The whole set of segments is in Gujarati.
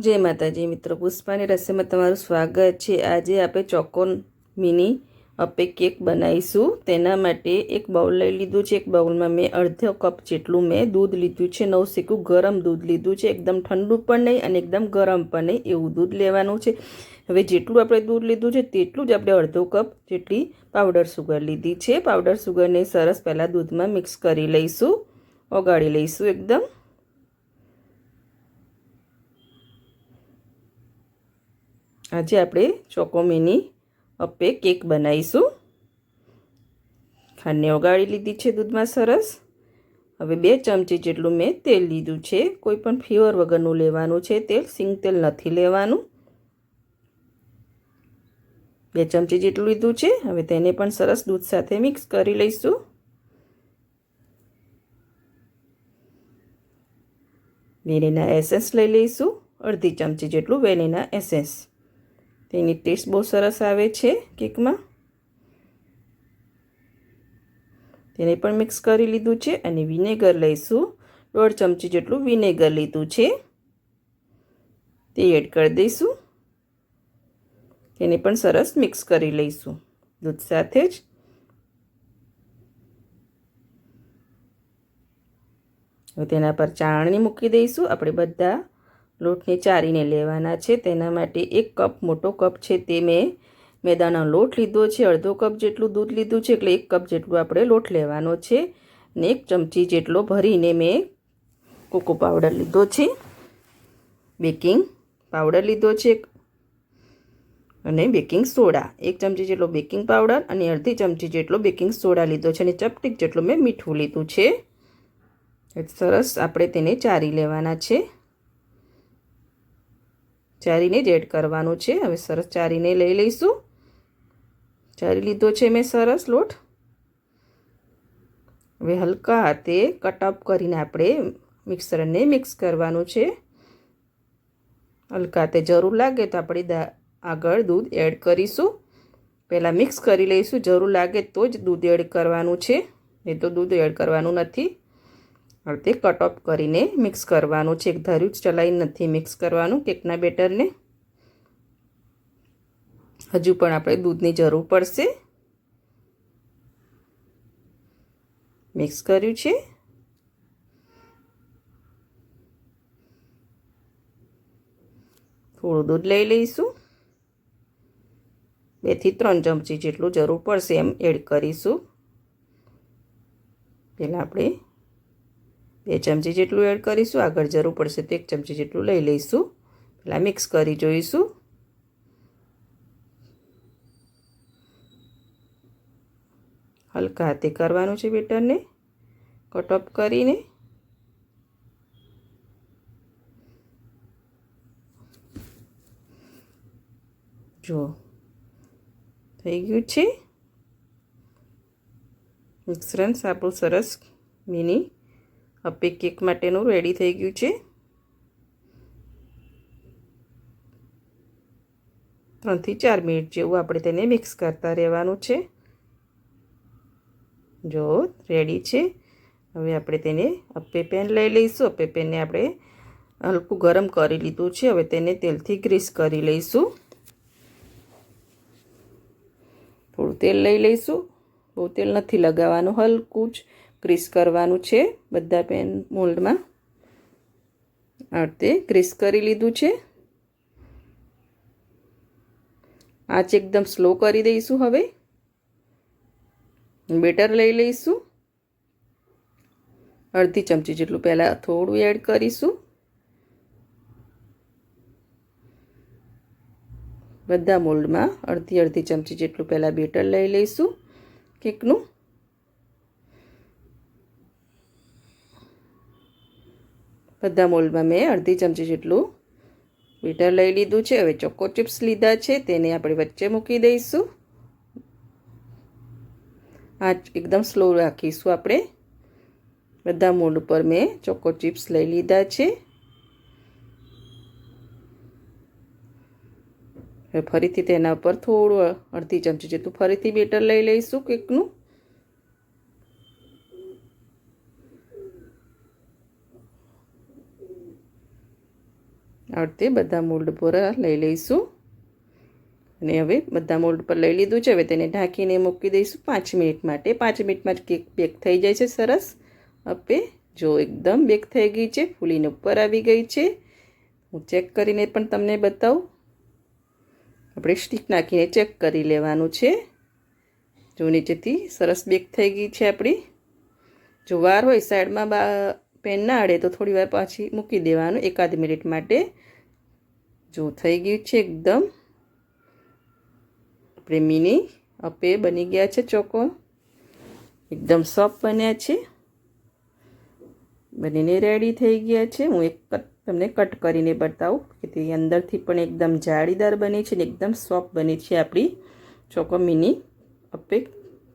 જય માતાજી, મિત્રો. પુષ્પાની રસોઈમાં તમારું સ્વાગત છે. આજે આપણે ચોકોન મિની અપે કેક બનાવીશું. તેના માટે એક બાઉલ લઈ લીધું છે. એક બાઉલમાં મેં અડધો કપ જેટલું મેં દૂધ લીધું છે. નવ શેકું ગરમ દૂધ લીધું છે. એકદમ ઠંડુ પણ નહીં અને એકદમ ગરમ પણ નહીં એવું દૂધ લેવાનું છે. હવે જેટલું આપણે દૂધ લીધું છે, તેટલું જ આપણે અડધો કપ જેટલી પાવડર સુગર લીધી છે. પાવડર સુગરને સરસ પહેલાં દૂધમાં મિક્સ કરી લઈશું. ઓગાળી લઈશું એકદમ. આજે આપણે ચોકોમીની અપે કેક બનાવીશું. ખાંડને ઓગાળી લીધી છે દૂધમાં સરસ. હવે બે ચમચી જેટલું મેં તેલ લીધું છે. કોઈ પણ ફ્લેવર વગરનું લેવાનું છે તેલ, સિંગ તેલ નથી લેવાનું. બે ચમચી જેટલું લીધું છે. હવે તેને પણ સરસ દૂધ સાથે મિક્સ કરી લઈશું. વેનીના એસેન્સ લઈ લઈશું. અડધી ચમચી જેટલું વેનીના એસેન્સ. તેની ટેસ્ટ બહુ સરસ આવે છે કેકમાં. તેને પણ મિક્સ કરી લીધું છે અને વિનેગર લઈશું. દોઢ ચમચી જેટલું વિનેગર લીધું છે. તે એડ કરી દઈશું. તેને પણ સરસ મિક્સ કરી લઈશું. દૂધ સાથે જ. હવે તેના પર ચાળણી મૂકી દઈશું. આપણે બધા લોટને ચારીને લેવાના છે. તેના માટે એક કપ, મોટો કપ છે તે મેં મેદાનો લોટ લીધો છે. અડધો કપ જેટલું દૂધ લીધું છે એટલે એક કપ જેટલું આપણે લોટ લેવાનો છે ને એક ચમચી જેટલો ભરીને મેં કોકો પાવડર લીધો છે. બેકિંગ પાવડર લીધો છે અને બેકિંગ સોડા. એક ચમચી જેટલો બેકિંગ પાવડર અને અડધી ચમચી જેટલો બેકિંગ સોડા લીધો છે અને ચપટીક જેટલું મેં મીઠું લીધું છે. સરસ, આપણે તેને ચારી લેવાના છે. ચારીને જ એડ કરવાનું છે. હવે સરસ ચારીને લઈ લઈશું. ચારી લીધો છે મેં સરસ લોટ. હવે હલકા હાથે કટઅપ કરીને આપણે મિક્સરને મિક્સ કરવાનું છે. હલકા હાથે જરૂર લાગે તો આપણે આગળ દૂધ એડ કરીશું. પહેલાં મિક્સ કરી લઈશું. જરૂર લાગે તો જ દૂધ એડ કરવાનું છે. એ તો દૂધ એડ કરવાનું નથી. તે કટ ઓફ કરીને મિક્સ કરવાનું છે. એક ધાર્યું જ ચલાવી નથી મિક્સ કરવાનું. કેકના બેટરને હજુ પણ આપણે દૂધની જરૂર પડશે. મિક્સ કર્યું છે. થોડું દૂધ લઈ લઈશું. બેથી ત્રણ ચમચી જેટલું જરૂર પડશે એમ એડ કરીશું. પહેલાં આપણે બે ચમચી જેટલું એડ કરીશું. આગળ જરૂર પડશે તો એક ચમચી જેટલું લઈ લઈશું. પહેલાં મિક્સ કરી જોઈશું. હલકા હાથે કરવાનું છે બેટરને. ઓફ કરીને. જો, થઈ ગયું છે. મિશ્રણ આપણું સરસ, મિની. અપે કેક માટેનું રેડી થઈ ગયું છે. ત્રણથી ચાર મિનિટ જેવું આપણે તેને મિક્સ કરતા રહેવાનું છે. જો રેડી છે. હવે આપણે તેને અપ્પે પેન લઈ લઈશું. અપ્પે પેનને આપણે હલકું ગરમ કરી લીધું છે. હવે તેને તેલથી ગ્રીસ કરી લઈશું. થોડું તેલ લઈ લઈશું. બહુ તેલ નથી લગાવવાનું, હલકું જ. ગ્રીસ કરવાનું છે બધા પેન મોલ્ડમાં. આ રીતે ક્રિસ કરી લીધું છે. આંચ એકદમ સ્લો કરી દઈશું હવે. બેટર લઈ લઈશું. અડધી ચમચી જેટલું પહેલાં થોડું એડ કરીશું. બધા મોલ્ડમાં અડધી અડધી ચમચી જેટલું પહેલાં બેટર લઈ લઈશું કેકનું. બધા મોલ્ડમાં મેં અડધી ચમચી જેટલું બેટર લઈ લીધું છે. હવે ચોકો ચિપ્સ લીધા છે. તેને આપણે વચ્ચે મૂકી દઈશું. આ એકદમ સ્લો રાખીશું આપણે. બધા મોલ્ડ ઉપર મેં ચોકો ચિપ્સ લઈ લીધા છે. હવે ફરીથી તેના ઉપર થોડું અડધી ચમચી જેટલું ફરીથી બેટર લઈ લઈશું કેકનું. આ બધા મોલ્ડ પર લઈ લઈશું. અને હવે બધા મોલ્ડ પર લઈ લીધું છે. હવે તેને ઢાંકીને મૂકી દઈશું પાંચ મિનિટ માટે. પાંચ મિનિટમાં જ કેક બેક થઈ જાય છે સરસ. હવે જો એકદમ બેક થઈ ગઈ છે, ફૂલીને ઉપર આવી ગઈ છે. હું ચેક કરીને પણ તમને બતાવું. આપણે સ્ટીક નાખીને ચેક કરી લેવાનું છે. જો નીચેથી સરસ બેક થઈ ગઈ છે આપણી. જો વાર હોય સાઈડમાં બા પેન ના અડે તો થોડી વાર પાછી મૂકી દેવાનું એકાદ મિનિટ માટે. જો, થઈ ગયું છે એકદમ. આપણે મિની અપે બની ગયા છે ચોકો. એકદમ સોફ્ટ બન્યા છે. બનીને રેડી થઈ ગયા છે. હું એક તમને કટ કરીને બતાવું કે તે અંદરથી પણ એકદમ જાળીદાર બની છે ને એકદમ સોફ્ટ બની છે આપણી ચોકો મિની અપે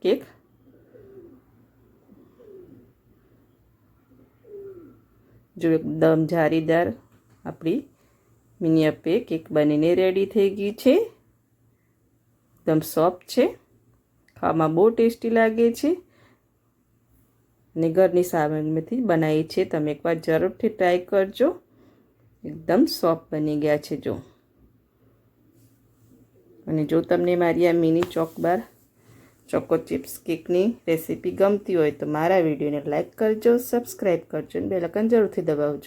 કેક. જો એકદમ જારીદાર આપણી મિની અપે કેક બનીને રેડી થઈ ગઈ છે. એકદમ સોફ્ટ છે. ખાવામાં બહુ ટેસ્ટી લાગે છે. અને ઘરની સામગ્રીથી બનાવી છે. તમે એકવાર જરૂરથી ટ્રાય કરજો. એકદમ સોફ્ટ બની ગયા છે જો. અને જો તમને મારી આ મિની ચોકબાર ચોકો ચિપ્સ કેકની રેસીપી ગમતી હોય તો મારા વિડીયોને લાઇક કરજો સબસ્ક્રાઈબ કરજો અને બેલકન જરૂરથી દબાવજો.